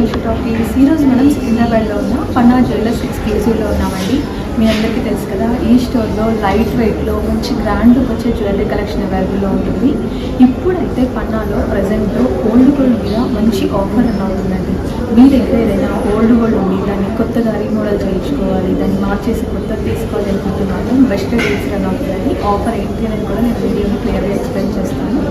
Vamsi talkies ఈరోజు మనం సికింద్రాబాద్లో ఉన్న పన్నా జ్యువెలర్స్ ఎక్స్క్లూజివ్లో ఉన్నామండి. మీ అందరికీ తెలుసు కదా ఈ స్టోర్లో లైట్ వెయిట్లో మంచి గ్రాండ్ వచ్చే జ్యువెలరీ కలెక్షన్ అవైలబుల్లో ఉంటుంది. ఇప్పుడైతే పన్నాలో ప్రజెంట్ ఓల్డ్ గోల్డ్ మీద మంచి ఆఫర్ రన్ అవుతుందండి మీ దగ్గర ఏదైనా ఓల్డ్ వరల్డ్ ఉంది దాన్ని కొత్తగా రీమోడల్ చేయించుకోవాలి దాన్ని మార్చేసి కొత్తగా తీసుకోవాలి అనుకుంటున్నాను బెస్ట్ డీల్స్ రన్ అవుతుందండి ఆఫర్ ఏంటి అనేది కూడా నేను వీడియోని క్లియర్గా ఎక్స్ప్లెయిన్ చేస్తాను.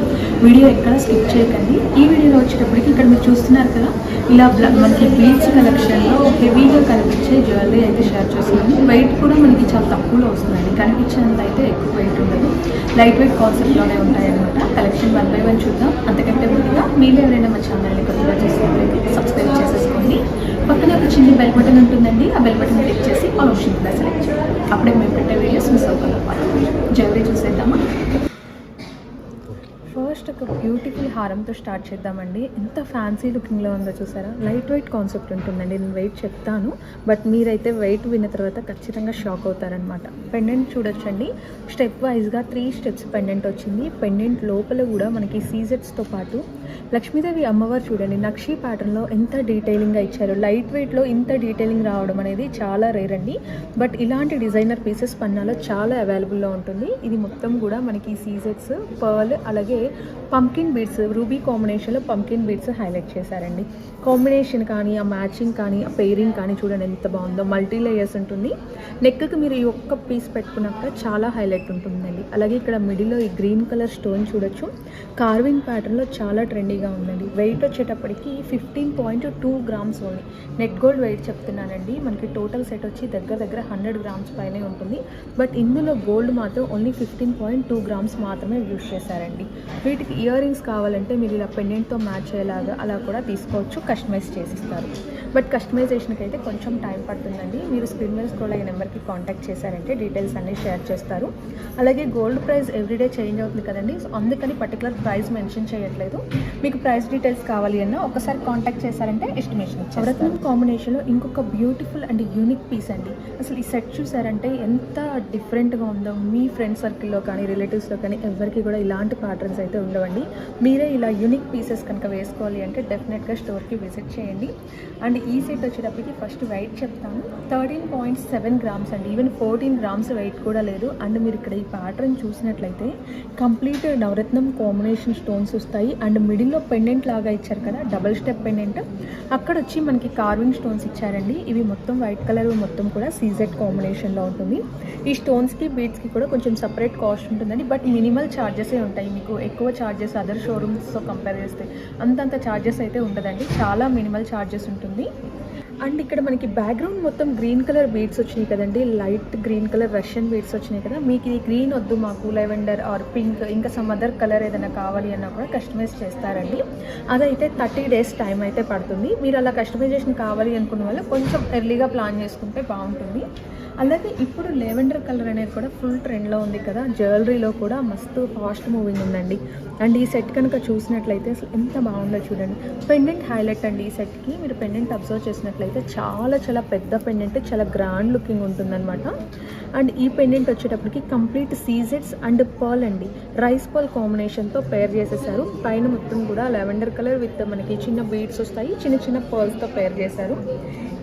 వీడియో ఎక్కడ స్కిప్ చేయకండి. ఈ వీడియోలో వచ్చేటప్పటికి ఇక్కడ మీరు చూస్తున్నారు కదా ఇలా మనకి బ్లీచ్ కలెక్షన్లో హెవీగా కనిపించే జ్యువెలరీ అయితే షేర్ చేస్తున్నాను. వెయిట్ కూడా మనకి చాలా తక్కువలో వస్తుందండి. కనిపించేంత అయితే ఎక్కువ వెయిట్ ఉండదు. లైట్ వెయిట్ కాన్సెప్ట్లోనే ఉంటాయన్నమాట. కలెక్షన్ వన్ బై వన్ చూద్దాం. అంతకంటే ముందుగా మీరు ఎవరైనా మా ఛానల్ని కొత్తగా చూసినట్లయితే సబ్స్క్రైబ్ చేసేసుకోండి. పక్కన ఒక చిన్న బెల్ బటన్ ఉంటుందండి. ఆ బెల్ బటన్ క్లిక్ చేసి ఆల్ ఆప్షన్ కూడా సెలెక్ట్ చేయాలి అప్పుడే మేము పెట్టే వీడియోస్ మిస్ అవ్వకుండా జ్యువెలరీ చూసేద్దామా? ఒక బ్యూటిఫుల్ హారంతో స్టార్ట్ చేద్దామండి. ఎంత ఫ్యాన్సీ లుకింగ్లో ఉందో చూసారా? లైట్ వెయిట్ కాన్సెప్ట్ ఉంటుందండి. నేను వెయిట్ చెప్తాను. బట్ మీరైతే వెయిట్ విన్న తర్వాత ఖచ్చితంగా షాక్ అవుతారనమాట పెండెంట్ చూడొచ్చండి. స్టెప్ వైజ్గా త్రీ స్టెప్స్ పెండెంట్ వచ్చింది. పెండెంట్ లోపల కూడా మనకి సీజెట్స్తో పాటు లక్ష్మీదేవి అమ్మవారు చూడండి నక్షి ప్యాటర్న్లో ఎంత డీటెయిలింగ్గా ఇచ్చారు. లైట్ వెయిట్లో ఇంత డీటెయిలింగ్ రావడం అనేది చాలా రేర్ అండి. బట్ ఇలాంటి డిజైనర్ పీసెస్ పన్నాలో చాలా అవైలబుల్లో ఉంటుంది. ఇది మొత్తం కూడా మనకి సీజెట్స్ పర్ల్ అలాగే పంకిన్ బీడ్స్ రూబీ కాంబినేషన్లో పంకిన్ బీడ్స్ హైలైట్ చేశారండి. కాంబినేషన్ కానీ ఆ మ్యాచింగ్ కానీ ఆ పెయిరింగ్ కానీ చూడండి ఎంత బాగుందో. మల్టీ లేయర్స్ ఉంటుంది. నెక్కి మీరు ఈ ఒక్క పీస్ పెట్టుకున్నాక చాలా హైలైట్ ఉంటుందండి. అలాగే ఇక్కడ మిడిల్లో ఈ గ్రీన్ కలర్ స్టోన్ చూడొచ్చు. కార్వింగ్ ప్యాటర్న్లో చాలా ట్రెండీగా ఉందండి. వెయిట్ వచ్చేటప్పటికి fifteen point two grams only net gold weight చెప్తున్నానండి. మనకి టోటల్ సెట్ వచ్చి దగ్గర దగ్గర హండ్రెడ్ గ్రామ్స్ పైనే ఉంటుంది. బట్ ఇందులో గోల్డ్ మాత్రం only fifteen point two grams మాత్రమే యూజ్ చేశారండి. వీటికి ఇయర్ రింగ్స్ కావాలంటే మీరు ఇలా పెండెంట్తో మ్యాచ్ అయ్యేలాగా అలా కూడా తీసుకోవచ్చు. కస్టమైజ్ చేసిస్తారు. బట్ కస్టమైజేషన్కి అయితే కొంచెం టైం పడుతుందండి. మీరు స్క్రీన్ మీద స్క్రోల్ అయ్యే నెంబర్కి కాంటాక్ట్ చేశారంటే డీటెయిల్స్ అన్నీ షేర్ చేస్తారు. అలాగే గోల్డ్ ప్రైస్ ఎవ్రీడే చేంజ్ అవుతుంది కదండి. సో అందుకని పర్టికులర్ ప్రైస్ మెన్షన్ చేయట్లేదు. మీకు ప్రైస్ డీటెయిల్స్ కావాలి అన్నా ఒకసారి కాంటాక్ట్ చేశారంటే ఎస్టిమేషన్ రత్నం కాంబినేషన్లో ఇంకొక బ్యూటిఫుల్ అండ్ యూనిక్ పీస్ అండి. అసలు ఈ సెట్ చూసారంటే ఎంత డిఫరెంట్గా ఉందో మీ ఫ్రెండ్ సర్కిల్లో కానీ రిలేటివ్స్లో కానీ ఎవరికి కూడా ఇలాంటి ప్యాటర్న్స్ అయితే ఉండవండి. మీరే ఇలా యూనిక్ పీసెస్ కనుక వేసుకోవాలి అంటే డెఫినెట్గా స్టోర్కి విజిట్ చేయండి. అండ్ ఈ సెట్ వచ్చేటప్పటికి ఫస్ట్ వెయిట్ చెప్తాను. థర్టీన్ పాయింట్ సెవెన్ గ్రామ్స్ అండి. ఈవెన్ ఫోర్టీన్ గ్రామ్స్ వెయిట్ కూడా లేదు. అండ్ మీరు ఇక్కడ ఈ ప్యాటర్న్ చూసినట్లయితే కంప్లీట్ నవరత్నం కాంబినేషన్ స్టోన్స్ వస్తాయి. అండ్ మిడిల్లో పెండెంట్ లాగా ఇచ్చారు కదా డబల్ స్టెప్ పెండెంట్. అక్కడ వచ్చి మనకి కార్వింగ్ స్టోన్స్ ఇచ్చారండి. ఇవి మొత్తం వైట్ కలర్ మొత్తం కూడా సీజెడ్ కాంబినేషన్లో ఉంటుంది. ఈ స్టోన్స్కి బీడ్స్కి కూడా కొంచెం సపరేట్ కాస్ట్ ఉంటుందండి. బట్ మినిమల్ ఛార్జెసే ఉంటాయి. మీకు ఎక్కువ ఛార్జెస్ అదర్ షోరూమ్స్తో కంపేర్ చేస్తే అంతంత ఛార్జెస్ అయితే ఉండదండి. చాలా మినిమల్ ఛార్జెస్ ఉంటుంది. అండ్ ఇక్కడ మనకి బ్యాక్గ్రౌండ్ మొత్తం గ్రీన్ కలర్ బీడ్స్ వచ్చినాయి కదండి. Light green colour Russian beads వచ్చినాయి కదా. మీకు ఈ గ్రీన్ వద్దు మాకు లెవెండర్ ఆర్ పింక్ ఇంకా సమ్ అదర్ కలర్ ఏదైనా కావాలి అన్నా కూడా కస్టమైజ్ చేస్తారండి. అదైతే థర్టీ డేస్ టైం అయితే పడుతుంది. మీరు అలా కస్టమైజేషన్ కావాలి అనుకున్న వాళ్ళు కొంచెం ఎర్లీగా ప్లాన్ చేసుకుంటే బాగుంటుంది. అలాగే ఇప్పుడు లెవెండర్ కలర్ అనేది కూడా ఫుల్ ట్రెండ్లో ఉంది కదా. జ్యువెలరీలో కూడా మస్తు ఫాస్ట్ మూవింగ్ ఉందండి. అండ్ ఈ సెట్ కనుక చూసినట్లయితే అసలు ఎంత బాగుందో చూడండి. పెండెంట్ హైలైట్ అండి ఈ సెట్కి మీరు పెండెంట్ అబ్జర్వ్ చేసినట్లయితే చాలా చాలా పెద్ద పెండెంట్ చాలా గ్రాండ్ లుకింగ్ ఉంటుందన్నమాట. అండ్ ఈ పెండెంట్ వచ్చేటప్పటికి కంప్లీట్ సీజెట్స్ అండ్ పర్ల్ అండి. రైస్ పర్ల్ కాంబినేషన్తో పేర్ చేసేసారు. పైన మొత్తం కూడా లెవెండర్ కలర్ విత్ మనకి చిన్న బీడ్స్ వస్తాయి. చిన్న చిన్న పర్ల్స్తో పేర్ చేశారు.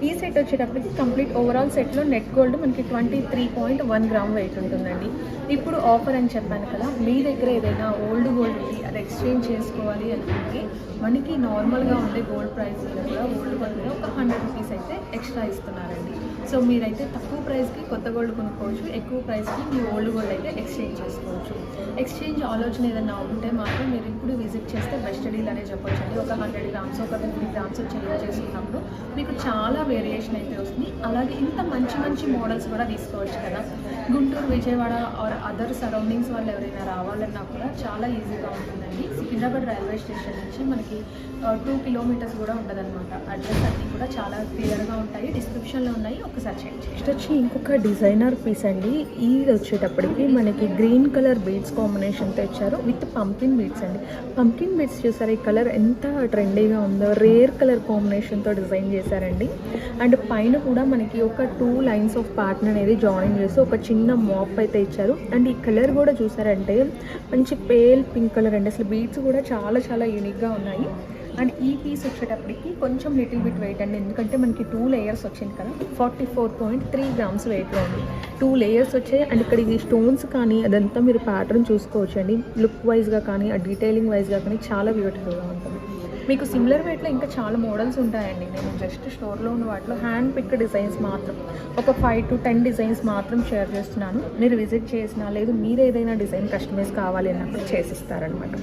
ఈ సెట్ వచ్చేటప్పటికి కంప్లీట్ ఓవరాల్ సెట్లో నెట్ గోల్డ్ మనకి twenty three point one gram weight ఉంటుందండి. ఇప్పుడు ఆఫర్ అని చెప్పాను కదా మీ దగ్గర ఏదైనా ఓల్డ్ గోల్డ్ ఉంది అది ఎక్స్చేంజ్ చేసుకోవాలి అనుకుంటే మనకి నార్మల్గా ఉండే గోల్డ్ ప్రైస్ కూడా ఓల్డ్ గోల్డ్ మీద ఒక హండ్రెడ్ రూపీస్ అయితే ఎక్స్ట్రా ఇస్తున్నారండి. సో మీరైతే తక్కువ ప్రైస్కి కొత్త గోల్డ్ కొనుక్కోవచ్చు ఎక్కువ ప్రైస్కి మీ ఓల్డ్ గోల్డ్ అయితే ఎక్స్చేంజ్ చేసుకోవచ్చు. ఎక్స్చేంజ్ ఆలోచన ఏదైనా ఉంటే మాత్రం మీరు ఇప్పుడు విజిట్ చేస్తే బెస్ట్ డీల్ అనే చెప్పొచ్చు అండి. ఒక హండ్రెడ్ గ్రామ్స్ ఒక ఫిఫ్టీ గ్రామ్స్ చేంజ్ చేసుకున్నప్పుడు మీకు చాలా వేరియేషన్ అయితే వస్తుంది. అలాగే ఇంత మంచి మంచి మోడల్స్ కూడా తీసుకోవచ్చు కదా. Guntur Vijayawada or other surroundings వాళ్ళు ఎవరైనా రావాలన్నా కూడా చాలా ఈజీగా ఉంటుందండి. సికింద్రాబాద్ రైల్వే స్టేషన్ నుంచి మనకి టూ కిలోమీటర్స్ కూడా ఉండదన్నమాట అడ్రస్ అన్నీ కూడా చాలా క్లియర్గా ఉంటాయి. డిస్క్రిప్షన్లో ఉన్నాయి. ఒకసారి చెక్ చేయండి. నెక్స్ట్ వచ్చి ఇంకొక డిజైనర్ పీస్ అండి. ఈ వచ్చేటప్పటికి మనకి గ్రీన్ కలర్ బీడ్స్ కాంబినేషన్తో ఇచ్చారు విత్ పంకిన్ బీడ్స్ అండి. పంకిన్ బీడ్స్ చూసారు ఈ కలర్ ఎంత ట్రెండీగా ఉందో రేర్ కలర్ కాంబినేషన్తో డిజైన్ చేశారండి. అండ్ పైన కూడా మనకి ఒక టూ లైన్స్ ఆఫ్ ప్యాటర్న్ అనేది జాయిన్ చేసి ఒక చిన్న మాప్ అయితే ఇచ్చారు. అండ్ ఈ కలర్ కూడా చూసారంటే మంచి పేల్ పింక్ కలర్ అండి. అసలు బీడ్స్ కూడా చాలా చాలా యూనిక్గా ఉన్నాయి. అండ్ ఈ పీస్ వచ్చేటప్పటికి కొంచెం లిటిల్ బిట్ వెయిట్ అండి. ఎందుకంటే మనకి టూ లేయర్స్ వచ్చింది కదా. Forty four point three grams వెయిట్లో ఉంది. టూ లేయర్స్ వచ్చాయి. అండ్ ఇక్కడ ఇది స్టోన్స్ కానీ అదంతా మీరు ప్యాటర్న్ చూసుకోవచ్చు అండి లుక్ వైజ్గా కానీ ఆ డీటెయిలింగ్ వైజ్గా కానీ చాలా బ్యూటిఫుల్గా ఉంటుంది. మీకు సిమిలర్ వెయిట్లో ఇంకా చాలా మోడల్స్ ఉంటాయండి. నేను జస్ట్ స్టోర్లో ఉన్న వాటిలో హ్యాండ్ పిక్ డిజైన్స్ మాత్రం ఒక ఫైవ్ టు టెన్ డిజైన్స్ మాత్రం షేర్ చేస్తున్నాను. మీరు విజిట్ చేసినా లేదు మీరు ఏదైనా డిజైన్ కస్టమైజ్ కావాలి అన్నప్పుడు చేసిస్తారనమాట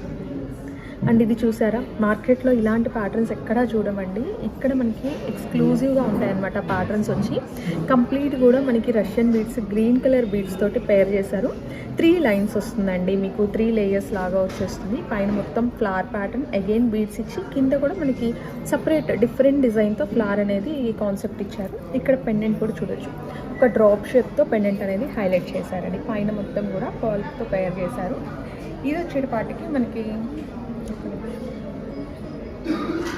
అండ్ ఇది చూసారా? మార్కెట్లో ఇలాంటి ప్యాటర్న్స్ ఎక్కడా చూడమండి ఇక్కడ మనకి ఎక్స్క్లూజివ్గా ఉంటాయన్నమాట ప్యాటర్న్స్ వచ్చి. కంప్లీట్ కూడా మనకి Russian beads green colour beads తోటి పేర్ చేశారు. త్రీ లైన్స్ వస్తుందండి. మీకు త్రీ లేయర్స్ లాగా వచ్చేస్తుంది. పైన మొత్తం ఫ్లవర్ ప్యాటర్న్ అగైన్ బీడ్స్ ఇచ్చి కింద కూడా మనకి సపరేట్ డిఫరెంట్ డిజైన్తో ఫ్లవర్ అనేది ఈ కాన్సెప్ట్ ఇచ్చారు. ఇక్కడ పెండెంట్ కూడా చూడొచ్చు. ఒక డ్రాప్ షేప్తో పెండెంట్ అనేది హైలైట్ చేశారండి. పైన మొత్తం కూడా పర్ల్తో పేర్ చేశారు. ఇది వచ్చేటపాటికి మనకి Thank you.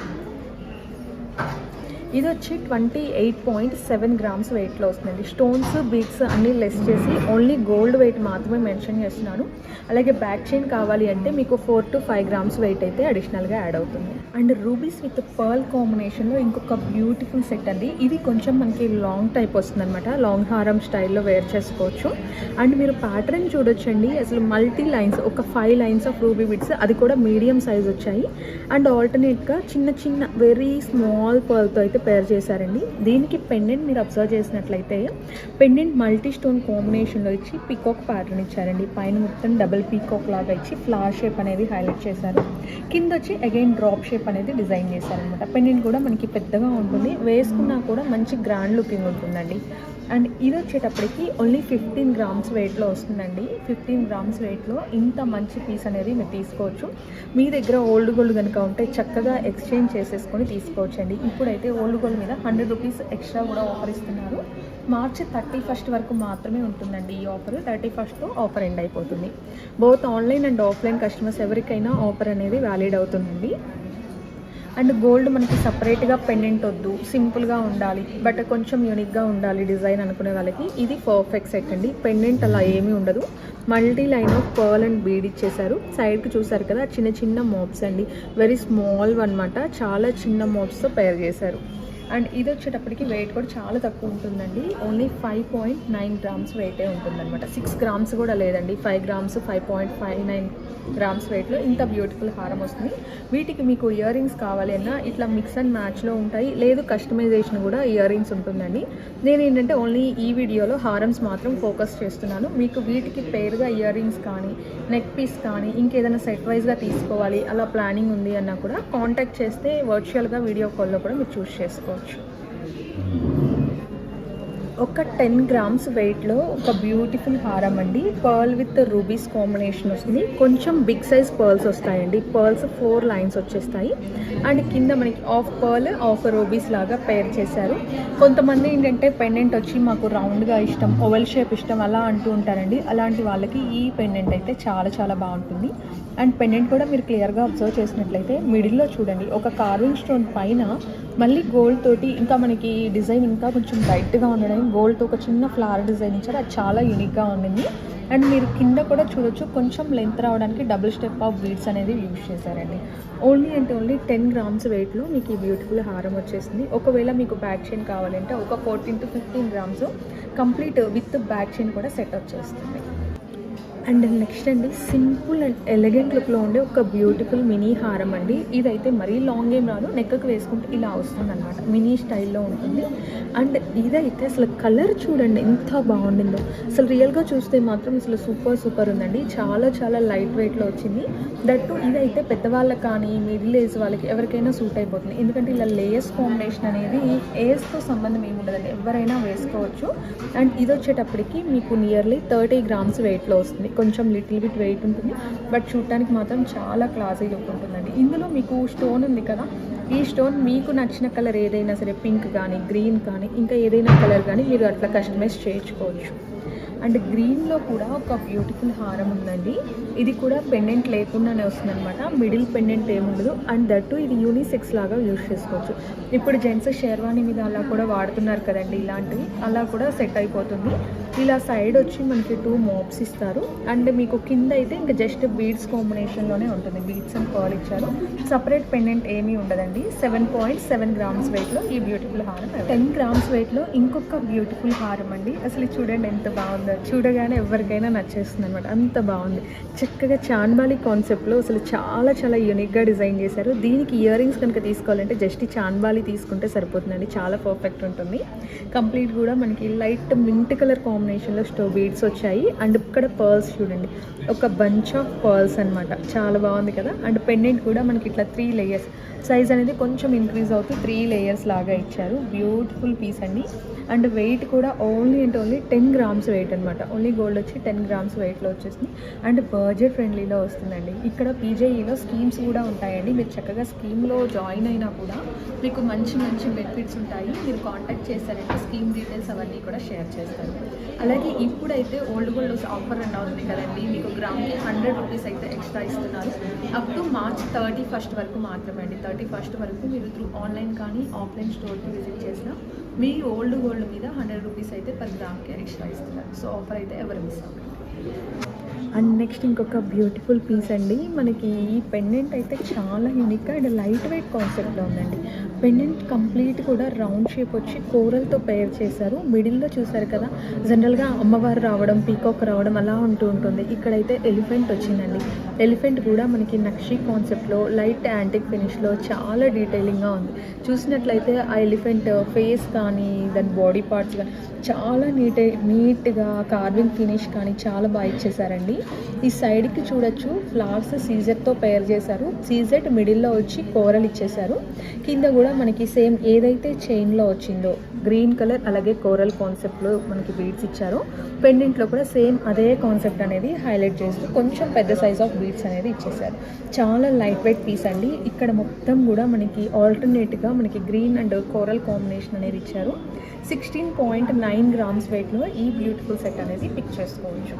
ఇది వచ్చి twenty eight point seven grams వెయిట్లో వస్తుందండి. స్టోన్స్ బీట్స్ అన్నీ లెస్ చేసి ఓన్లీ గోల్డ్ వెయిట్ మాత్రమే మెన్షన్ చేస్తున్నాను. అలాగే బ్యాక్ చైన్ కావాలి అంటే మీకు four to five grams weight అయితే అడిషనల్గా యాడ్ అవుతుంది. అండ్ రూబీస్ విత్ పర్ల్ కాంబినేషన్లో ఇంకొక బ్యూటిఫుల్ సెట్ అండి. ఇది కొంచెం మనకి లాంగ్ టైప్ వస్తుందన్నమాట. లాంగ్ హారం స్టైల్లో వేర్ చేసుకోవచ్చు. అండ్ మీరు ప్యాటర్న్ చూడొచ్చండి. అసలు మల్టీ లైన్స్ ఒక five lines of ruby bits అది కూడా మీడియం సైజ్ వచ్చాయి. అండ్ ఆల్టర్నేట్గా చిన్న చిన్న వెరీ స్మాల్ పర్ల్తో అయితే పేర్ చేశారండి. దీనికి పెండెంట్ మీరు అబ్జర్వ్ చేసినట్లయితే పెండెంట్ మల్టీ స్టోన్ కాంబినేషన్లో ఇచ్చి పీకాక్ ప్యాటర్న్ ఇచ్చారండి. పైన మొత్తం డబుల్ పీకాక్ లాగా ఇచ్చి ఫ్లవర్ షేప్ అనేది హైలైట్ చేశారు. కింద వచ్చి అగైన్ డ్రాప్ షేప్ అనేది డిజైన్ చేశారనమాట పెండెంట్ కూడా మనకి పెద్దగా ఉంటుంది. వేసుకున్నా కూడా మంచి గ్రాండ్ లుకింగ్ ఉంటుందండి. అండ్ ఇది వచ్చేటప్పటికి ఓన్లీ ఫిఫ్టీన్ గ్రామ్స్ వెయిట్లో వస్తుందండి. ఫిఫ్టీన్ గ్రామ్స్ వెయిట్లో ఇంత మంచి పీస్ అనేది మీరు తీసుకోవచ్చు. మీ దగ్గర ఓల్డ్ గోల్డ్ కనుక ఉంటే చక్కగా ఎక్స్చేంజ్ చేసేసుకొని తీసుకోవచ్చు అండి ఇప్పుడైతే ఓల్డ్ గోల్డ్ మీద హండ్రెడ్ రూపీస్ ఎక్స్ట్రా కూడా ఆఫర్ ఇస్తున్నారు. మార్చి థర్టీ ఫస్ట్ వరకు మాత్రమే ఉంటుందండి ఈ ఆఫర్ థర్టీ ఫస్ట్లో ఆఫర్ ఎండ్ అయిపోతుంది. Both online and offline customers ఎవరికైనా ఆఫర్ అనేది వ్యాలిడ్ అవుతుందండి. అండ్ గోల్డ్ మనకి సపరేట్గా పెండెంట్ వద్దు. సింపుల్గా ఉండాలి. బట్ కొంచెం యూనిక్గా ఉండాలి డిజైన్ అనుకునే వాళ్ళకి. ఇది పర్ఫెక్ట్ సెట్ అండి. పెండెంట్ అలా ఏమీ ఉండదు. Multi line of pearl and bead ఇచ్చేసారు సైడ్కి చూసారు కదా చిన్న చిన్న మోప్స్ అండి. వెరీ స్మాల్ అనమాట చాలా చిన్న మోప్స్తో పేర్ చేశారు. అండ్ ఇది వచ్చేటప్పటికి వెయిట్ కూడా చాలా తక్కువ ఉంటుందండి. Only five point nine grams వెయిటే ఉంటుందన్నమాట. సిక్స్ గ్రామ్స్ కూడా లేదండి. Five grams five point five nine grams వెయిట్లో ఇంత బ్యూటిఫుల్ హారం వస్తుంది. వీటికి మీకు ఇయర్ రింగ్స్ కావాలి అన్నా ఇట్లా మిక్స్ అండ్ మ్యాచ్లో ఉంటాయి. లేదు కస్టమైజేషన్ కూడా ఇయర్ రింగ్స్ ఉంటుందండి. నేను ఏంటంటే ఓన్లీ ఈ వీడియోలో హారమ్స్ మాత్రం ఫోకస్ చేస్తున్నాను. మీకు వీటికి పేరుగా ఇయర్ రింగ్స్ కానీ నెక్ పీస్ కానీ ఇంకేదైనా సెట్ వైజ్గా తీసుకోవాలి అలా ప్లానింగ్ ఉంది అన్నా కూడా కాంటాక్ట్ చేస్తే వర్చువల్గా వీడియో కాల్లో కూడా మీరు చూస్ చేసుకోవచ్చు ఒక టెన్ గ్రామ్స్ వెయిట్లో ఒక బ్యూటిఫుల్ హారం అండి. పర్ల్ విత్ రూబీస్ కాంబినేషన్ వస్తుంది. కొంచెం బిగ్ సైజ్ పర్ల్స్ వస్తాయండి. పర్ల్స్ ఫోర్ లైన్స్ వచ్చేస్తాయి. అండ్ కింద మనకి ఆఫ్ పర్ల్ ఆఫ్ రూబీస్ లాగా పేర్ చేశారు. కొంతమంది ఏంటంటే పెండెంట్ వచ్చి మాకు రౌండ్గా ఇష్టం ఓవెల్ షేప్ ఇష్టం అలా అంటూ ఉంటారండి. అలాంటి వాళ్ళకి ఈ పెండెంట్ అయితే చాలా చాలా బాగుంటుంది. అండ్ పెండెంట్ కూడా మీరు క్లియర్గా అబ్జర్వ్ చేసినట్లయితే మిడిల్లో చూడండి ఒక కార్వింగ్ స్టోన్ పైన మళ్ళీ గోల్డ్ తోటి ఇంకా మనకి డిజైన్ ఇంకా కొంచెం బ్రైట్గా ఉండడం గోల్డ్తో ఒక చిన్న ఫ్లవర్ డిజైన్ ఇచ్చారు. అది చాలా యూనిక్గా ఉండింది. అండ్ మీరు కింద కూడా చూడొచ్చు కొంచెం లెంత్ రావడానికి డబుల్ స్టెప్ ఆఫ్ బీడ్స్ అనేది యూజ్ చేశారండి. ఓన్లీ అంటే ఓన్లీ టెన్ గ్రామ్స్ వెయిట్లో మీకు ఈ బ్యూటిఫుల్ హారం వచ్చేసింది. ఒకవేళ మీకు బ్యాక్ చైన్ కావాలంటే ఒక fourteen to fifteen grams complete with back chain కూడా సెట్ వచ్చేస్తుంది అండ్ నెక్స్ట్ అండి సింపుల్ అండ్ ఎలిగెంట్ లుక్లో ఉండే ఒక బ్యూటిఫుల్ మినీ హారం అండి. ఇదైతే మరీ లాంగ్ ఏం రాదు నెక్కకు వేసుకుంటే ఇలా వస్తుంది అనమాట మినీ స్టైల్లో ఉంటుంది. అండ్ ఇదైతే అసలు కలర్ చూడండి ఎంత బాగుండిందో. అసలు రియల్గా చూస్తే మాత్రం అసలు సూపర్ సూపర్ ఉందండి. చాలా చాలా లైట్ వెయిట్లో వచ్చింది. దట్టు ఇదైతే పెద్దవాళ్ళకి కానీ మిడిల్ ఏజ్ వాళ్ళకి ఎవరికైనా సూట్ అయిపోతుంది. ఎందుకంటే ఇలా లేయర్స్ కాంబినేషన్ అనేది ఏజ్తో సంబంధం ఏమి ఉండదండి. ఎవరైనా వేసుకోవచ్చు. అండ్ ఇది వచ్చేటప్పటికి మీకు నియర్లీ థర్టీ గ్రామ్స్ వెయిట్లో వస్తుంది. కొంచెం లిటిల్ బిట్ వెయిట్ ఉంటుంది. బట్ చూడటానికి మాత్రం చాలా క్లాసీ లుక్ ఉంటుందండి. ఇందులో మీకు స్టోన్ ఉంది కదా ఈ స్టోన్ మీకు నచ్చిన కలర్ ఏదైనా సరే పింక్ కానీ గ్రీన్ కానీ ఇంకా ఏదైనా కలర్ కానీ మీరు అట్లా కస్టమైజ్ చేయించుకోవచ్చు. అండ్ గ్రీన్లో కూడా ఒక బ్యూటిఫుల్ హారం ఉందండి. ఇది కూడా పెండెంట్ లేకుండానే వస్తుంది అనమాట మిడిల్ పెండెంట్ ఏముండదు అండ్ దట్టు ఇది యూనిసెక్స్ లాగా యూజ్ చేసుకోవచ్చు. ఇప్పుడు జెంట్స్ షేర్వాణి మీద అలా కూడా వాడుతున్నారు కదండి ఇలాంటివి. అలా కూడా సెట్ అయిపోతుంది. ఇలా సైడ్ వచ్చి మనకి టూ మోప్స్ ఇస్తారు. అండ్ మీకు కింద అయితే ఇంకా జస్ట్ బీడ్స్ కాంబినేషన్లోనే ఉంటుంది. బీడ్స్ అండ్ కాల్ ఇచ్చారు. సపరేట్ పెండెంట్ ఏమీ ఉండదండి. సెవెన్ పాయింట్ సెవెన్ గ్రామ్స్ వెయిట్లో ఈ బ్యూటిఫుల్ హారం టెన్ గ్రామ్స్ వెయిట్లో ఇంకొక బ్యూటిఫుల్ హారం అండి. అసలు చూడండి ఎంత బాగుందో. చూడగానే ఎవరికైనా నచ్చేస్తుంది అనమాట అంత బాగుంది. చక్కగా చాన్బాలి కాన్సెప్ట్లో అసలు చాలా చాలా యూనిక్గా డిజైన్ చేశారు. దీనికి ఇయర్ రింగ్స్ కనుక తీసుకోవాలంటే జస్ట్ చాన్బాలి తీసుకుంటే సరిపోతుందండి. చాలా పర్ఫెక్ట్ ఉంటుంది. కంప్లీట్ కూడా మనకి లైట్ మింట్ కలర్ కాంబినేషన్లో స్టో బీడ్స్ వచ్చాయి. అండ్ ఇక్కడ పర్ల్స్ చూడండి. ఒక బంచ్ ఆఫ్ పర్ల్స్ అనమాట చాలా బాగుంది కదా? అండ్ పెండెంట్ కూడా మనకి ఇట్లా త్రీ లేయర్స్ సైజ్ అనేది కొంచెం ఇంక్రీజ్ అవుతూ త్రీ లేయర్స్ లాగా ఇచ్చారు. బ్యూటిఫుల్ పీస్ అండి. అండ్ వెయిట్ కూడా ఓన్లీ అంటే ఓన్లీ టెన్ గ్రామ్స్ వెయిట్ అనమాట ఓన్లీ గోల్డ్ వచ్చి టెన్ గ్రామ్స్ వెయిట్లో వచ్చేసింది. అండ్ బడ్జెట్ ఫ్రెండ్లీలో వస్తుందండి. ఇక్కడ పీజేఈలో స్కీమ్స్ కూడా ఉంటాయండి. మీరు చక్కగా స్కీమ్లో జాయిన్ అయినా కూడా మీకు మంచి మంచి బెనిఫిట్స్ ఉంటాయి. మీరు కాంటాక్ట్ చేశారంటే స్కీమ్ డీటెయిల్స్ అవన్నీ కూడా షేర్ చేస్తారు. అలాగే ఇప్పుడైతే ఓల్డ్ గోల్డ్ ఆఫర్ అండ్ అవుతుంది కదండి. మీకు గ్రామ్కి హండ్రెడ్ రూపీస్ అయితే ఎక్స్ట్రా ఇస్తున్నారు. Up to March thirty first వరకు మాత్రమే అండి. థర్టీ ఫస్ట్ వరకు మీరు త్రూ ఆన్లైన్ కానీ ఆఫ్లైన్ స్టోర్కి విజిట్ చేసినా మీ ఓల్డ్ గోల్డ్ మీద హండ్రెడ్ రూపీస్ అయితే పర్ గ్రామ్కి ఎక్స్ట్రా ఇస్తున్నారు. సో ఆఫర్ అయితే ఎవరు మిస్ అవ్వకండి అండ్ నెక్స్ట్ ఇంకొక బ్యూటిఫుల్ పీస్ అండి. మనకి ఈ పెండెంట్ అయితే చాలా యూనిక్ అండ్ లైట్ వెయిట్ కాన్సెప్ట్లో ఉందండి. పెండెంట్ కంప్లీట్ కూడా రౌండ్ షేప్ వచ్చి కూరలతో పేర్ చేశారు. మిడిల్లో చూసారు కదా జనరల్గా అమ్మవారు రావడం పీకాక్ రావడం అలా ఉంటూ ఉంటుంది. ఇక్కడైతే ఎలిఫెంట్ వచ్చిందండి. ఎలిఫెంట్ కూడా మనకి నక్షి కాన్సెప్ట్లో లైట్ యాంటిక్ ఫినిష్లో చాలా డీటెయిలింగ్గా ఉంది. చూసినట్లయితే ఆ ఎలిఫెంట్ ఫేస్ కానీ దాని బాడీ పార్ట్స్ కానీ చాలా నీట్ నీట్గా కార్వింగ్ ఫినిష్ కానీ చాలా బాగా ఇచ్చేసారండి. ఈ సైడ్కి చూడొచ్చు ఫ్లవర్స్ సీజెట్తో పేర్ చేశారు. సీజెట్ మిడిల్లో వచ్చి కోరలు ఇచ్చేసారు కింద కూడా మనకి సేమ్ ఏదైతే చైన్లో వచ్చిందో గ్రీన్ కలర్ అలాగే కోరల్ కాన్సెప్ట్లో మనకి బీడ్స్ ఇచ్చారు. పెండెంట్లో కూడా సేమ్ అదే కాన్సెప్ట్ అనేది హైలైట్ చేస్తూ కొంచెం పెద్ద సైజ్ ఆఫ్ బీడ్స్ అనేది ఇచ్చేసారు చాలా లైట్ వెయిట్ పీస్ అండి. ఇక్కడ మొత్తం కూడా మనకి ఆల్టర్నేట్గా మనకి గ్రీన్ అండ్ కోరల్ కాంబినేషన్ అనేది ఇచ్చారు. సిక్స్టీన్ పాయింట్ నైన్ గ్రామ్స్ వెయిట్లో ఈ బ్యూటిఫుల్ సెట్ అనేది పిక్ చేసుకోవచ్చు.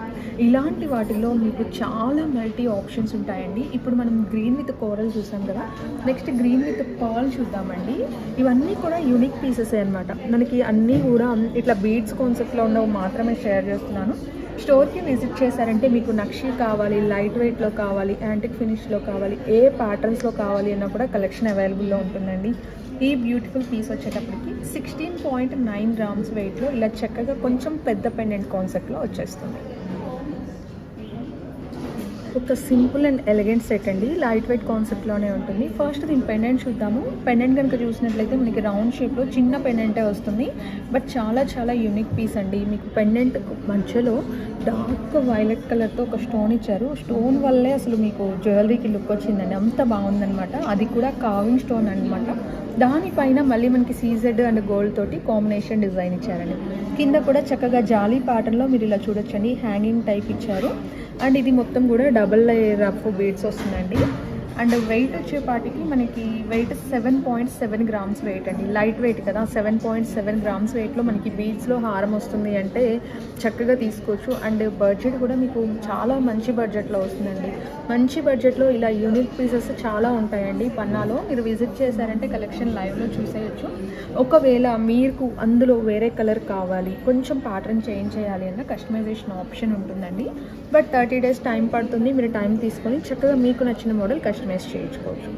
ఇలాంటి వాటిలో మీకు చాలా మల్టీ ఆప్షన్స్ ఉంటాయండి. ఇప్పుడు మనం గ్రీన్ విత్ కోరల్ చూసాం కదా నెక్స్ట్ గ్రీన్ విత్ పాల్ చూద్దామండి. ఇవన్నీ కూడా యూనిక్ పీసెస్ అనమాట మనకి అన్నీ కూడా ఇట్లా బీడ్స్ కాన్సెప్ట్లో ఉన్నవి మాత్రమే షేర్ చేస్తున్నాను. స్టోర్కి విజిట్ చేశారంటే మీకు నక్షి కావాలి లైట్ వెయిట్లో కావాలి యాంటిక్ ఫినిష్లో కావాలి ఏ ప్యాటర్న్స్లో కావాలి అన్న కూడా కలెక్షన్ అవైలబుల్లో ఉంటుందండి. ఈ బ్యూటిఫుల్ పీస్ వచ్చేటప్పటికి సిక్స్టీన్ పాయింట్ నైన్ గ్రామ్స్ వెయిట్లో ఇలా చక్కగా కొంచెం పెద్ద పెండెంట్ కాన్సెప్ట్లో వచ్చేస్తుంది. ఒక సింపుల్ అండ్ ఎలిగెంట్ సెట్ అండి. లైట్ వెయిట్ కాన్సెప్ట్లోనే ఉంటుంది. ఫస్ట్ దీని పెండెంట్ చూద్దాము. పెండెంట్ కనుక చూసినట్లయితే మనకి రౌండ్ షేప్లో చిన్న పెండెంటే వస్తుంది. బట్ చాలా చాలా యూనిక్ పీస్ అండి. మీకు పెండెంట్ మధ్యలో డార్క్ వైలెట్ కలర్తో ఒక స్టోన్ ఇచ్చారు. స్టోన్ వల్లే అసలు మీకు జ్యువెలరీకి లుక్ వచ్చిందండి. అంత బాగుందనమాట అది కూడా కావింగ్ స్టోన్ అనమాట దానిపైన మళ్ళీ మనకి సీజెడ్ అండ్ గోల్డ్ తోటి కాంబినేషన్ డిజైన్ ఇచ్చారండి. కింద కూడా చక్కగా జాలీ ప్యాటర్న్లో మీరు ఇలా చూడొచ్చండి. హ్యాంగింగ్ టైప్ ఇచ్చారు. అండ్ ఇది మొత్తం కూడా డబల్ రఫ్ బీడ్స్ వస్తుందండి. అండ్ వెయిట్ వచ్చేపాటికి మనకి weight seven point seven grams weight అండి. లైట్ వెయిట్ కదా సెవెన్ పాయింట్ సెవెన్ గ్రామ్స్ వెయిట్లో మనకి బీచ్లో హారం వస్తుంది అంటే చక్కగా తీసుకోవచ్చు. అండ్ బడ్జెట్ కూడా మీకు చాలా మంచి బడ్జెట్లో వస్తుందండి. మంచి బడ్జెట్లో ఇలా యూనిక్ పీసెస్ చాలా ఉంటాయండి. పన్నాలో మీరు విజిట్ చేశారంటే కలెక్షన్ లైవ్లో చూసేయచ్చు. ఒకవేళ మీకు అందులో వేరే కలర్ కావాలి కొంచెం ప్యాటర్న్ చేంజ్ చేయాలి అన్న కస్టమైజేషన్ ఆప్షన్ ఉంటుందండి. బట్ థర్టీ డేస్ టైం పడుతుంది మీరు టైం తీసుకొని చక్కగా మీకు నచ్చిన మోడల్ కస్టమైజ్ చేయించుకోవచ్చు.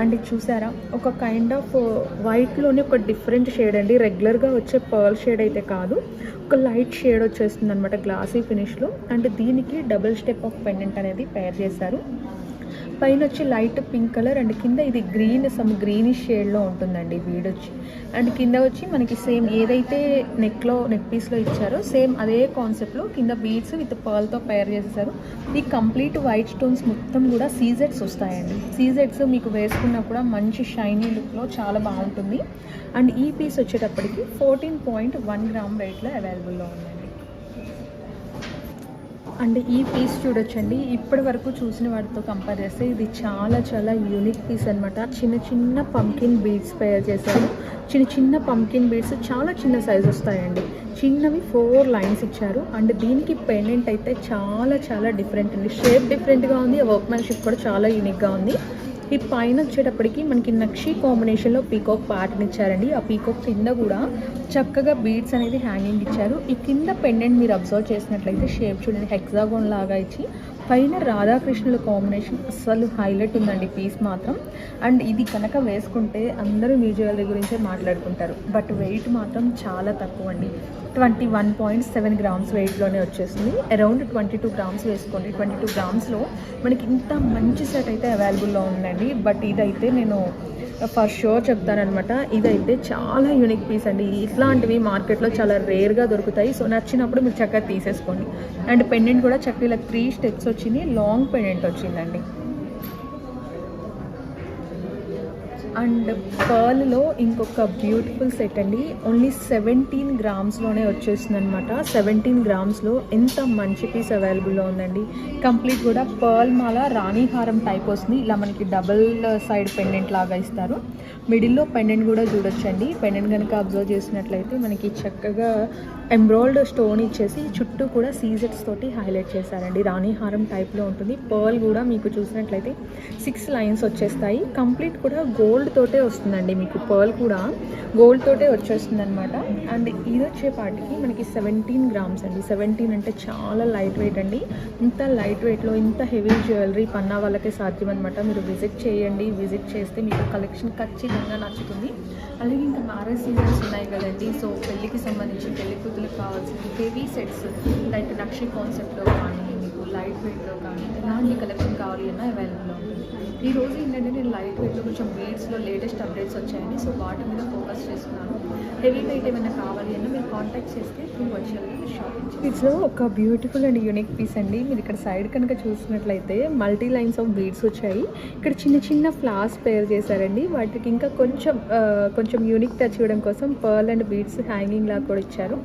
అండ్ ఇది చూసారా? ఒక కైండ్ ఆఫ్ వైట్లోనే ఒక డిఫరెంట్ షేడ్ అండి. రెగ్యులర్గా వచ్చే పర్ల్ షేడ్ అయితే కాదు. ఒక లైట్ షేడ్ వచ్చేస్తుంది అనమాట గ్లాసీ ఫినిష్లో అండ్ దీనికి డబుల్ స్టెప్ ఆఫ్ పెండెంట్ అనేది పేర్ చేశారు. పైన వచ్చి లైట్ పింక్ కలర్ అండ్ కింద ఇది గ్రీన్ సమ్ గ్రీనిష్ షేడ్లో ఉంటుందండి బీడ్ వచ్చి అండ్ కింద వచ్చి మనకి సేమ్ ఏదైతే నెక్లో నెక్ పీస్లో ఇచ్చారో సేమ్ అదే కాన్సెప్ట్లో కింద బీడ్స్ విత్ పర్ల్తో పేర్ చేసేసారు. ఈ కంప్లీట్ వైట్ స్టోన్స్ మొత్తం కూడా సీజెట్స్ వస్తాయండి. సీజెట్స్ మీకు వేసుకున్నా కూడా మంచి షైనీ లుక్లో చాలా బాగుంటుంది. అండ్ ఈ పీస్ వచ్చేటప్పటికి ఫోర్టీన్ పాయింట్ వన్ గ్రామ్ వెయిట్లో అవైలబుల్లో ఉందండి. అండ్ ఈ పీస్ చూడొచ్చండి. ఇప్పటి వరకు చూసిన వాటితో కంపేర్ చేస్తే ఇది చాలా చాలా యూనిక్ పీస్ అనమాట చిన్న చిన్న పంకిన్ బీడ్స్ తయారు చేశారు. చిన్న చిన్న పంకిన్ బీడ్స్ చాలా చిన్న సైజ్ వస్తాయండి. చిన్నవి ఫోర్ లైన్స్ ఇచ్చారు. అండ్ దీనికి పెండెంట్ అయితే చాలా చాలా డిఫరెంట్ అండి. షేప్ డిఫరెంట్గా ఉంది. వర్క్మెన్షిప్ కూడా చాలా యూనిక్గా ఉంది. ఈ పైన వచ్చేటప్పటికి మనకి నక్షి కాంబినేషన్లో పీకాక్ ప్యాటర్న్ ఇచ్చారండి. ఆ పీకాక్ కింద కూడా చక్కగా బీడ్స్ అనేది హ్యాంగింగ్ ఇచ్చారు. ఈ కింద పెండెంట్ మీరు అబ్జర్వ్ చేసినట్లయితే షేప్ చూడండి హెక్సాగోన్ లాగా ఇచ్చి పైన రాధాకృష్ణుల కాంబినేషన్ అస్సలు హైలైట్ ఉందండి పీస్ మాత్రం. అండ్ ఇది కనుక వేసుకుంటే అందరూ మీ జ్యువెలరీ గురించే మాట్లాడుకుంటారు. బట్ వెయిట్ మాత్రం చాలా తక్కువ అండి twenty one point seven grams వెయిట్లోనే వచ్చేసింది అరౌండ్ ట్వంటీ టూ గ్రామ్స్ వేసుకోండి. ట్వంటీ టూ గ్రామ్స్లో మనకి ఇంత మంచి సెట్ అయితే అవైలబుల్లో ఉందండి. బట్ ఇదైతే నేను ఫర్ షోర్ చెప్తానమాట ఇదైతే చాలా యూనిక్ పీస్ అండి. ఇట్లాంటివి మార్కెట్లో చాలా రేర్గా దొరుకుతాయి. సో నచ్చినప్పుడు మీరు చక్కగా తీసేసుకోండి. అండ్ పెండెంట్ కూడా చక్కగా ఇలా త్రీ స్టెప్స్ వచ్చింది. లాంగ్ పెండెంట్ వచ్చిందండి. అండ్ పర్ల్లో ఇంకొక బ్యూటిఫుల్ సెట్ అండి. ఓన్లీ సెవెంటీన్ గ్రామ్స్లోనే వచ్చేసింది అనమాట సెవెంటీన్ గ్రామ్స్లో ఎంత మంచి పీస్ అవైలబుల్లో ఉందండి. కంప్లీట్ కూడా పర్ల్ మాల రాణిహారం టైప్ వస్తుంది. ఇలా మనకి డబుల్ సైడ్ పెండెంట్ లాగా ఇస్తారు. మిడిల్లో పెండెంట్ కూడా చూడొచ్చండి. పెండెంట్ కనుక అబ్జర్వ్ చేసినట్లయితే మనకి చక్కగా ఎంబ్రాయిల్డ్ స్టోన్ ఇచ్చేసి చుట్టూ కూడా సీజెట్స్ తోటి హైలైట్ చేశారండి. రాణిహారం టైప్లో ఉంటుంది. పర్ల్ కూడా మీకు చూసినట్లయితే సిక్స్ లైన్స్ వచ్చేస్తాయి. కంప్లీట్ కూడా గోల్డ్ తోటే వస్తుందండి మీకు. పర్ల్ కూడా గోల్డ్ తోటే వచ్చేస్తుంది అనమాట అండ్ ఇది వచ్చేపాటికి మనకి సెవెంటీన్ గ్రామ్స్ అండి. సెవెంటీన్ అంటే చాలా లైట్ వెయిట్ అండి. ఇంత లైట్ వెయిట్లో ఇంత హెవీ జ్యువెలరీ పన్నా వాళ్ళకే సాధ్యం అనమాట మీరు విజిట్ చేయండి. విజిట్ చేస్తే మీకు కలెక్షన్ ఖచ్చితంగా నచ్చుతుంది. అలాగే ఇంకా మ్యారేజ్ సీజన్స్ ఉన్నాయి కదండి. సో పెళ్ళికి సంబంధించి పెళ్ళి కూతురికి కావాల్సిన హెవీ సెట్స్ లైక్ నక్షి కాన్సెప్ట్లో కానీ మీకు లైట్ వెయిట్లో కానీ ఎలాంటి కలెక్షన్ కావాలి అన్నా అవైలబుల్ ఉంది ఈ రోజు ఏంటంటే నేను లైట్ వెయిట్లో కొంచెం బీడ్స్లో లేటెస్ట్ అప్డేట్స్ వచ్చాయని సో వాటి మీద ఫోకస్ చేస్తున్నాను. హెవీ వెయిట్ ఏమైనా కావాలి అని మీరు కాంటాక్ట్ చేస్తే త్రూ వర్చువల్గా షాపింగ్ ఒక బ్యూటిఫుల్ అండ్ యూనిక్ పీస్ అండి. మీరు ఇక్కడ సైడ్ కనుక చూసినట్లయితే మల్టీ లైన్స్ ఆఫ్ బీడ్స్ వచ్చాయి. ఇక్కడ చిన్న చిన్న ఫ్లాస్ పేర్ చేశారండి. వాటికి ఇంకా కొంచెం కొంచెం యూనిక్ టచ్ ఇవ్వడం కోసం పర్ల్ అండ్ బీడ్స్ హ్యాంగింగ్ లాగా కూడా ఇచ్చారు.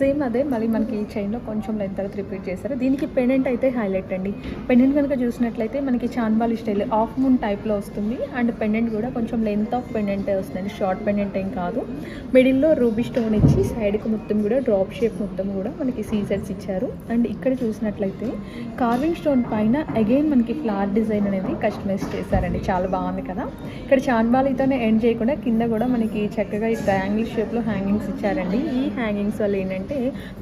సేమ్ అదే మళ్ళీ మనకి ఈ చైన్లో కొంచెం లెంత్ తర్వాత రిపీట్ చేశారు. దీనికి పెండెంట్ అయితే హైలైట్ అండి. పెండెంట్ కనుక చూసినట్లయితే మనకి చాన్బాలి స్టైల్ ఆఫ్ మూన్ టైప్లో వస్తుంది. అండ్ పెండెంట్ కూడా కొంచెం లెంత్ ఆఫ్ పెండెంటే వస్తుంది. షార్ట్ పెండెంట్ ఏం కాదు. మిడిల్లో రూబీ స్టోన్ ఇచ్చి సైడ్కి మొత్తం కూడా డ్రాప్ షేప్ మొత్తం కూడా మనకి సీజర్స్ ఇచ్చారు. అండ్ ఇక్కడ చూసినట్లయితే కార్వింగ్ స్టోన్ పైన అగైన్ మనకి ఫ్లవర్ డిజైన్ అనేది కస్టమైజ్ చేశారండి. చాలా బాగుంది కదా. ఇక్కడ చాన్బాలితోనే ఎండ్ చేయకుండా కింద కూడా మనకి చక్కగా ఈ ట్రయాంగిల్ షేప్లో హ్యాంగింగ్స్ ఇచ్చారండి. ఈ హ్యాంగింగ్స్ వల్ల ఏంటంటే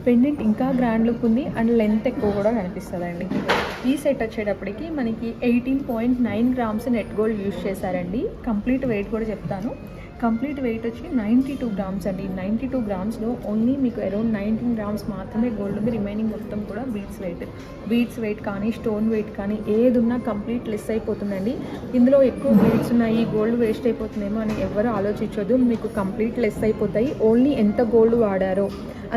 పెండెంట్ ఇంకా గ్రాండ్ లుక్ ఉంది. అండ్ లెంత్ ఎక్కువ కూడా కనిపిస్తుందండి. ఈ సెట్ వచ్చేటప్పటికి మనకి eighteen point nine grams net gold use చేశారండి. కంప్లీట్ వెయిట్ కూడా చెప్తాను. కంప్లీట్ వెయిట్ వచ్చి నైంటీ టూ గ్రామ్స్ అండి. నైంటీ టూ గ్రామ్స్లో ఓన్లీ మీకు అరౌండ్ నైన్టీన్ గ్రామ్స్ మాత్రమే గోల్డ్ ఉంది. రిమైనింగ్ మొత్తం కూడా బీట్స్ వెయిట్ బీట్స్ వెయిట్ కానీ స్టోన్ వెయిట్ కానీ ఏది ఉన్నా కంప్లీట్ లెస్ అయిపోతుందండి. ఇందులో ఎక్కువ బీట్స్ ఉన్నాయి గోల్డ్ వేస్ట్ అయిపోతుందేమో అని ఎవరు ఆలోచించదు మీకు కంప్లీట్ లెస్ అయిపోతాయి. ఓన్లీ ఎంత గోల్డ్ వాడారో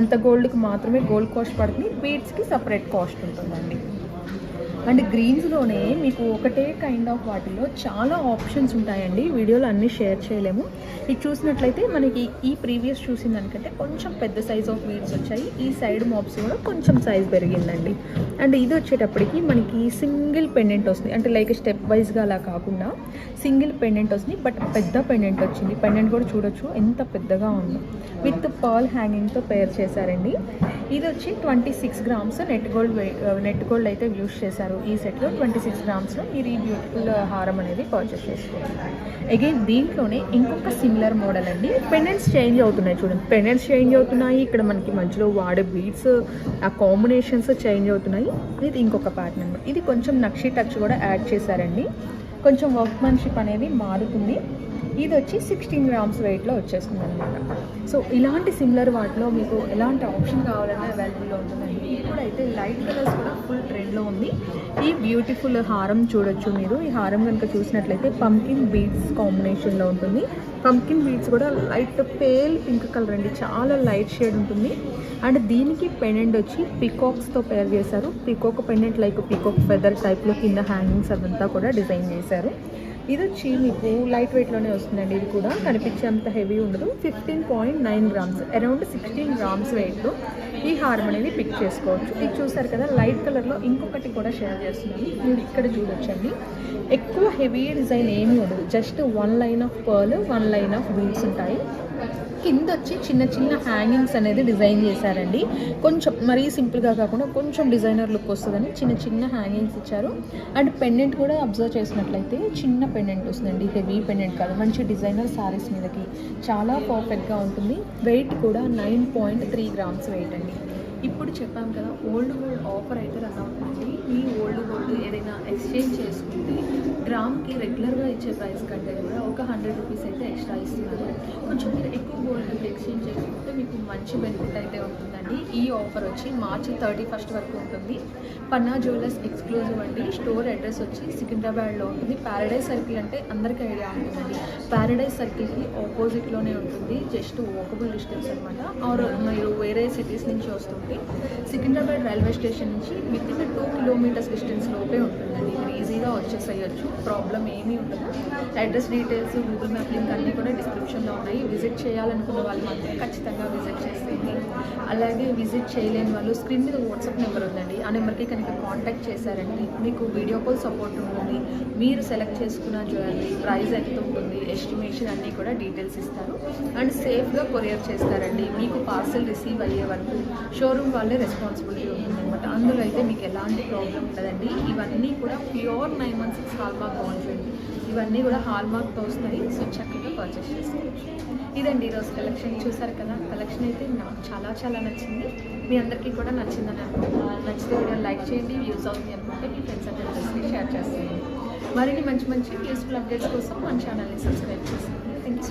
అంత గోల్డ్కి మాత్రమే గోల్డ్ కాస్ట్ పడుతుంది. బీట్స్కి సపరేట్ కాస్ట్ ఉంటుందండి. అండ్ గ్రీన్స్లోనే మీకు ఒకటే కైండ్ ఆఫ్ వాటిలో చాలా ఆప్షన్స్ ఉంటాయండి. వీడియోలో అన్నీ షేర్ చేయలేము. ఇది చూసినట్లయితే మనకి ఈ ప్రీవియస్ చూసిన దానికంటే కొంచెం పెద్ద సైజ్ ఆఫ్ వీడ్స్ వచ్చాయి. ఈ సైడ్ మాప్స్ కూడా కొంచెం సైజ్ పెరిగిందండి. అండ్ ఇది వచ్చేటప్పటికి మనకి సింగిల్ పెండెంట్ వస్తుంది. అంటే లైక్ స్టెప్ వైజ్గా అలా కాకుండా సింగిల్ పెండెంట్ వస్తుంది. బట్ పెద్ద పెండెంట్ వచ్చింది. పెండెంట్ కూడా చూడొచ్చు. ఎంత పెద్దగా ఉందో. విత్ పర్ల్ హ్యాంగింగ్తో పేర్ చేశారండి. ఇది వచ్చి twenty six grams net gold net gold అయితే యూస్ చేశారు. ఈ సెట్లో ట్వంటీ సిక్స్ గ్రామ్స్లో మీరు ఈ బ్యూటిఫుల్ హారం అనేది పర్చేస్ చేసుకోవాలి అగైన్ దీంట్లోనే ఇంకొక సిమిలర్ మోడల్ అండి. పెండెంట్స్ చేంజ్ అవుతున్నాయి చూడండి. పెండెంట్స్ చేంజ్ అవుతున్నాయి. ఇక్కడ మనకి మధ్యలో వాడే బీడ్స్ ఆ కాంబినేషన్స్ చేంజ్ అవుతున్నాయి. ఇది ఇంకొక ప్యాటర్న్ అనమాట ఇది కొంచెం నక్షి టచ్ కూడా యాడ్ చేశారండి. కొంచెం వర్క్మెన్షిప్ అనేది మారుతుంది. ఇది వచ్చి సిక్స్టీన్ గ్రామ్స్ వెయిట్లో వచ్చేస్తుంది అనమాట సో ఇలాంటి సిమిలర్ వాటిలో మీకు ఎలాంటి ఆప్షన్ కావాలన్నా అవైలబుల్లో ఉంటుందండి. ఇప్పుడైతే లైట్ కలర్స్ కూడా ఫుల్ ట్రెండ్లో ఉంది. ఈ బ్యూటిఫుల్ హారం చూడొచ్చు మీరు. ఈ హారం కనుక చూసినట్లయితే పంకిన్ బీడ్స్ కాంబినేషన్లో ఉంటుంది. పంకిన్ బీడ్స్ కూడా లైట్ పేల్ పింక్ కలర్ అండి. చాలా లైట్ షేడ్ ఉంటుంది. అండ్ దీనికి పెండెంట్ వచ్చి పికాక్స్తో పేర్ చేశారు. Peacock pendant like peacock feather టైప్లో కింద హ్యాంగింగ్స్ అదంతా కూడా డిజైన్ చేశారు. ఇది వచ్చి మీకు లైట్ వెయిట్లోనే వస్తుందండి. ఇది కూడా కనిపించేంత హెవీ ఉండదు. Fifteen point nine grams around sixteen grams weight ఈ హారం అనేది పిక్ చేసుకోవచ్చు. ఇది చూసారు కదా లైట్ కలర్లో ఇంకొకటి కూడా షేర్ చేస్తున్నాను. మీరు ఇక్కడ చూడొచ్చండి. ఎక్కువ హెవీ డిజైన్ ఏమీ ఉండదు. Just one line of pearl one line of beads ఉంటాయి. కింద వచ్చి చిన్న చిన్న హ్యాంగింగ్స్ అనేది డిజైన్ చేశారండి. కొంచెం మరీ సింపుల్గా కాకుండా కొంచెం డిజైనర్ లుక్ వస్తుందని చిన్న చిన్న హ్యాంగింగ్స్ ఇచ్చారు. అండ్ పెండెంట్ కూడా అబ్జర్వ్ చేసినట్లయితే చిన్న పెండెంట్ వస్తుందండి. హెవీ పెండెంట్ కాదు. మంచి డిజైనర్ సారీస్ మీదకి. చాలా పర్ఫెక్ట్గా ఉంటుంది. వెయిట్ కూడా nine point three grams weight అండి. ఇప్పుడు చెప్పాం కదా ఓల్డ్ గోల్డ్ ఆఫర్ అయితే రన్ అవుతుంది. ఈ ఓల్డ్ గోల్డ్ ఏదైనా ఎక్స్చేంజ్ చేసుకుంటే గ్రామ్కి రెగ్యులర్గా ఇచ్చే ప్రైస్ కంటే కూడా ఒక హండ్రెడ్ రూపీస్ అయితే ఎక్స్ట్రా ఇస్తున్నారు కొంచెం మీరు ఎక్స్చేంజ్ చేసుకుంటే మీకు మంచి బెనిఫిట్ అయితే ఉంటుందండి. ఈ ఆఫర్ వచ్చి మార్చి థర్టీ ఫస్ట్ వరకు ఉంటుంది. పన్నా జ్యువెలర్స్ ఎక్స్క్లూజివ్ అండి. స్టోర్ అడ్రస్ వచ్చి సికింద్రాబాద్లో ఉంటుంది. ప్యారడైజ్ సర్కిల్ అంటే అందరికీ ఐడియా ఉంటుందండి. ప్యారడైజ్ సర్కిల్కి ఆపోజిట్లోనే ఉంటుంది. జస్ట్ వాకబుల్ డిస్టెన్స్ అనమాట ఆర్ మీరు వేరే సిటీస్ నుంచి వస్తుంటే సికింద్రాబాద్ రైల్వే స్టేషన్ నుంచి within two kilometres distance లోపే ఉంటుందండి. మీరు ఈజీగా వచ్చేసేయచ్చు. ప్రాబ్లం ఏమీ ఉండదు. Address details Google map link అన్నీ కూడా డిస్క్రిప్షన్లో ఉన్నాయి. విజిట్ చేయాలనుకున్న వాళ్ళు మాత్రం ఖచ్చితంగా విజిట్ చేసేయండి అలాగే విజిట్ చేయలేని వాళ్ళు స్క్రీన్ మీద వాట్సాప్ నెంబర్ ఉందండి. ఆ నెంబర్కి కనుక కాంటాక్ట్ చేశారండి మీకు వీడియో కాల్ సపోర్ట్ ఉంటుంది. మీరు సెలెక్ట్ చేసుకున్న జ్యువెలరీ ప్రైస్ ఎంత ఉంటుంది ఎస్టిమేషన్ అన్నీ కూడా డీటెయిల్స్ ఇస్తారు. అండ్ సేఫ్గా కొరియర్ చేస్తారండి. మీకు పార్సల్ రిసీవ్ అయ్యే వరకు షోరూమ్ వాళ్ళే రెస్పాన్సిబిలిటీ ఉంటుందన్నమాట. అందులో అయితే మీకు ఎలాంటి ప్రాబ్లం ఉండదండి. ఇవన్నీ కూడా pure nine one six hallmark bonds ఇవన్నీ కూడా హాల్మార్క్తో వస్తాయి. సో చక్కగా పర్చేస్ చేసుకోవచ్చు. ఇదండి ఈరోజు కలెక్షన్ చూసారు కదా కలెక్షన్ అయితే నాకు చాలా చాలా నచ్చింది. మీ అందరికీ కూడా నచ్చిందని అనుకుంటున్నాను. నచ్చితే వీడియో లైక్ చేయండి వ్యూస్ అవుతుంది అనుకుంటే మీ ఫ్రెండ్స్ అండ్ ఫ్రెండ్స్కి షేర్ చేస్తాను. మరిన్ని మంచి మంచి యూస్ఫుల్ అప్డేట్స్ కోసం మన ఛానల్ని సబ్స్క్రైబ్ చేయండి